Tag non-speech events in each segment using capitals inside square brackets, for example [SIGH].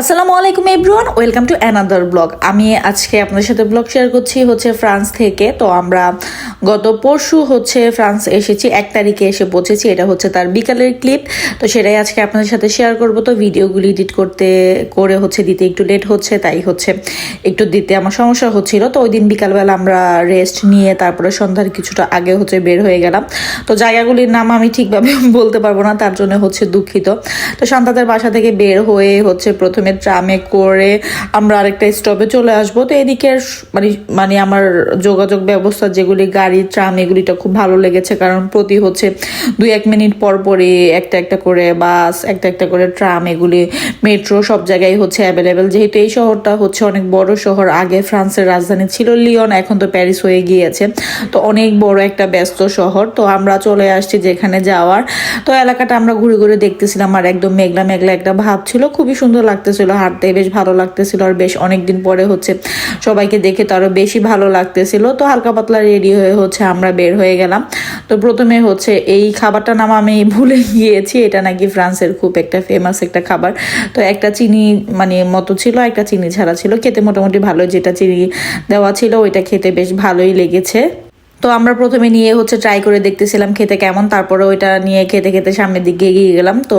আসসালামু আলাইকুম everyone welcome to another blog আমি আজকে আপনাদের সাথে ব্লগ শেয়ার করছি হচ্ছে ফ্রান্স থেকে। তো আমরা গত পরশু হচ্ছে ফ্রান্স এসেছি, এক তারিখে এসে পৌঁছেছি। এটা হচ্ছে তার বিকালের ক্লিপ তো সেটাই আজকে আপনাদের সাথে শেয়ার করব। তো ভিডিওগুলি এডিট করতে, করে হচ্ছে দিতে একটু লেট হচ্ছে, তাই হচ্ছে একটু দিতে আমার সমস্যা হচ্ছিল। তো ওই দিন বিকালবেলা আমরা রেস্ট নিয়ে তারপরে সন্ধ্যার কিছুটা আগে হচ্ছে বের হয়ে গেলাম। তো জায়গাগুলির নাম আমি ঠিকভাবে বলতে পারব না, তার জন্য হচ্ছে দুঃখিত। তো সন্তাদের বাসা থেকে বের হয়ে হচ্ছে প্রথমে ট্রামে করে আমরা আরেকটা স্টপে চলে আসব। তো এদিকে মানে মানে আমার যোগাযোগ ব্যবস্থা যেগুলি গাড়ি, ট্রাম, এগুলিটা খুব ভালো লেগেছে। কারণ প্রতি হচ্ছে দুই এক মিনিট পর পরই একটা একটা করে বাস, একটা একটা করে ট্রাম, এগুলি মেট্রো সব জায়গায় হচ্ছে অ্যাভেলেবেল যেহেতু এই শহরটা হচ্ছে অনেক বড় শহর, আগে ফ্রান্সের রাজধানী ছিল লিওন, এখন তো প্যারিস হয়ে গিয়েছে। তো অনেক বড় একটা ব্যস্ত শহর। তো আমরা চলে আসছি যেখানে যাওয়ার। তো এলাকাটা আমরা ঘুরে ঘুরে দেখতেছিলাম আর একদম মেঘলা মেঘলা একটা ভাব ছিল। খুবই সুন্দর লাগতেছিল হাঁটতে বেশ ভালো লাগতেছিল আর বেশ অনেকদিন পরে হচ্ছে সবাইকে দেখে তো আরও বেশি ভালো লাগতেছিল। তো হালকা পাতলা রেডি হয়ে হচ্ছে আমরা বের হয়ে গেলাম। তো প্রথমে হচ্ছে এই খাবারটার নাম আমি [LAUGHS] ভুলে গিয়েছি, এটা নাকি ফ্রান্সের খুব একটা ফেমাস একটা খাবার। তো একটা চিনি মানে মতো ছিল, একটা চিনি ছাড়া ছিল। খেতে মোটামুটি ভালো যেটা চিনি দেওয়া ছিল, ওইটা খেতে বেশ ভালোই লেগেছে। তো আমরা প্রথমে নিয়ে হচ্ছে ট্রাই করে দেখতেছিলাম খেতে কেমন, তারপরে ওইটা নিয়ে খেতে খেতে সামনের দিকে এগিয়ে গেলাম। তো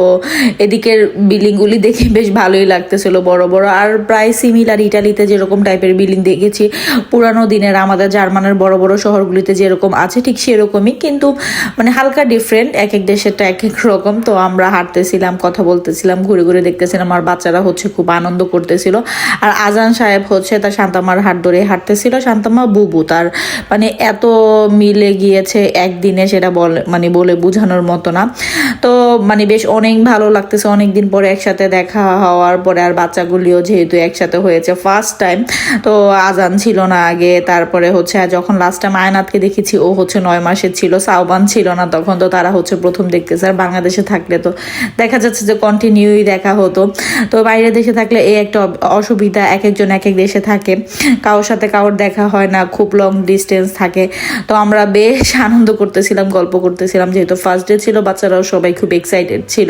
এদিকের বিল্ডিংগুলি দেখে বেশ ভালোই লাগতেছিল বড় বড়। আর প্রায় সিমিলার ইটালিতে যেরকম টাইপের বিল্ডিং দেখেছি, পুরানো দিনের আমাদের জার্মানের বড় বড় শহরগুলিতে যেরকম আছে ঠিক সেরকমই, কিন্তু মানে হালকা ডিফারেন্ট এক এক দেশেরটা এক এক রকম। তো আমরা হাঁটতেছিলাম, কথা বলতেছিলাম, ঘুরে ঘুরে দেখতেছিলাম, আর বাচ্চারা হচ্ছে খুব আনন্দ করতেছিল। আর আজান সাহেব হচ্ছে তার শান্তামার হাট ধরে হাঁটতেছিল, শান্তামা বুবু তার মানে এত মিলে গিয়েছে একদিনে সেটা বল মানে বলে বোঝানোর মতো না। তো মানে বেশ অনেক ভালো লাগতেছে অনেক দিন পরে একসাথে দেখা হওয়ার পরে আর বাচ্চাগুলিও যেহেতু একসাথে হয়েছে ফার্স্ট টাইম তো আজান ছিল না আগে, তারপরে হচ্ছে যখন লাস্ট টাইম আয়নাথকে দেখেছি, ও হচ্ছে নয় মাসের ছিল সাউবান ছিল না তখন, তো তারা হচ্ছে প্রথম দেখতেছে আর বাংলাদেশে থাকলে তো। দেখা যাচ্ছে যে কন্টিনিউই দেখা হতো। তো বাইরে দেশে থাকলে এই একটা অসুবিধা, এক একজন এক এক দেশে থাকে। কারোর সাথে কারোর দেখা হয় না, খুব লং ডিস্টেন্স থাকে। তো আমরা বেশ আনন্দ করতেছিলাম, গল্প করতেছিলাম। যেহেতু ফার্স্ট ডে ছিল, বাচ্চারাও সবাই খুব এক্সাইটেড ছিল।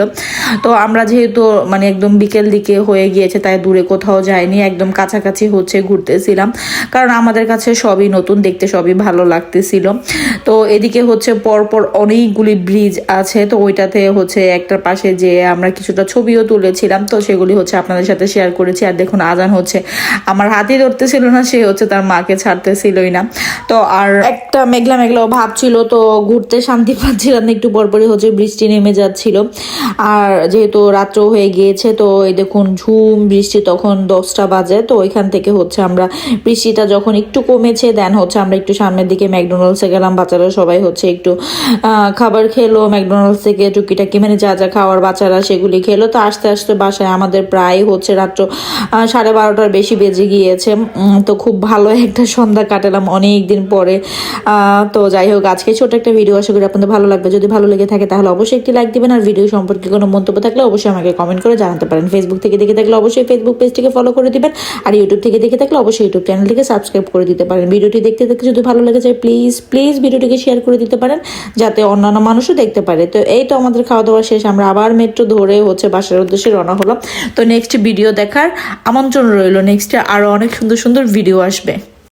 তো আমরা যেহেতু মানে একদম বিকেল দিকে হয়ে গিয়েছে, তাই দূরে কোথাও যাইনি, একদম কাছাকাছি হচ্ছে ঘুরতেছিলাম। কারণ আমাদের কাছে সবই নতুন, দেখতে সবই ভালো লাগতেছিল। তো এদিকে হচ্ছে পরপর অনেকগুলি ব্রিজ আছে, তো ওইটাতে হচ্ছে একটার পাশে যে আমরা কিছুটা ছবিও তুলেছিলাম, তো সেগুলি হচ্ছে আপনাদের সাথে শেয়ার করেছি। আর দেখুন, আজান হচ্ছে। আমার হাতে ধরতেছিল না, সে হচ্ছে তার মাকে ছাড়তেছিলই না। তো আর একটা মেঘলা মেঘলা ভাব ছিল, তো ঘুরতে শান্তি পাচ্ছিলাম না, একটু পরপরই হচ্ছে বৃষ্টি নেমে যাচ্ছিল। আর যেহেতু রাত্র হয়ে গিয়েছে, তো এই দেখুন ঝুম, বৃষ্টি তখন দশটা বাজে, তো ওইখান থেকে হচ্ছে আমরা বৃষ্টিটা যখন একটু কমেছে দেন হচ্ছে আমরা একটু সামনের দিকে ম্যাকডোনাল্ডসে গেলাম, বাচ্চারা সবাই হচ্ছে একটু খাবার খেলো, ম্যাকডোনাল্ডস থেকে টুকিটাকি মানে যা যা খাওয়ার বাচ্চারা সেগুলি খেলো, তো আস্তে আস্তে বাসায় আমাদের প্রায় হচ্ছে রাত্র সাড়ে বারোটার বেশি বেজে গিয়েছে। তো খুব ভালো একটা সন্ধ্যা কাটালাম অনেক দিন পরে তো যাই হোক, আজকে ছোট একটা ভিডিও আশা করি আপনাদের ভালো লাগবে। যদি ভালো লেগে থাকে তাহলে অবশ্যই একটি লাইক দিবেন আর ভিডিও সম্পর্কে কোনো মন্তব্য থাকলে অবশ্যই আমাকে কমেন্ট করে জানাতে পারেন। ফেসবুক থেকে দেখে থাকলে অবশ্যই ফেসবুক পেজটিকে ফলো করে দিবেন আর ইউটিউব থেকে দেখে থাকলে অবশ্যই ইউটিউব চ্যানেলটিকে সাবস্ক্রাইব করে দিতে পারেন। ভিডিওটি দেখতে দেখতে যদি ভালো লেগে যায় প্লিজ প্লিজ ভিডিওটিকে শেয়ার করে দিতে পারেন যাতে অন্যান্য মানুষও দেখতে পারে। তো এই তো আমাদের খাওয়া দাওয়া শেষ। আমরা আবার মেট্রো ধরে হচ্ছে বাসার উদ্দেশ্যে রওনা হলাম। তো নেক্সট ভিডিও দেখার আমন্ত্রণ রইল। নেক্সটে আরও অনেক সুন্দর সুন্দর ভিডিও আসবে।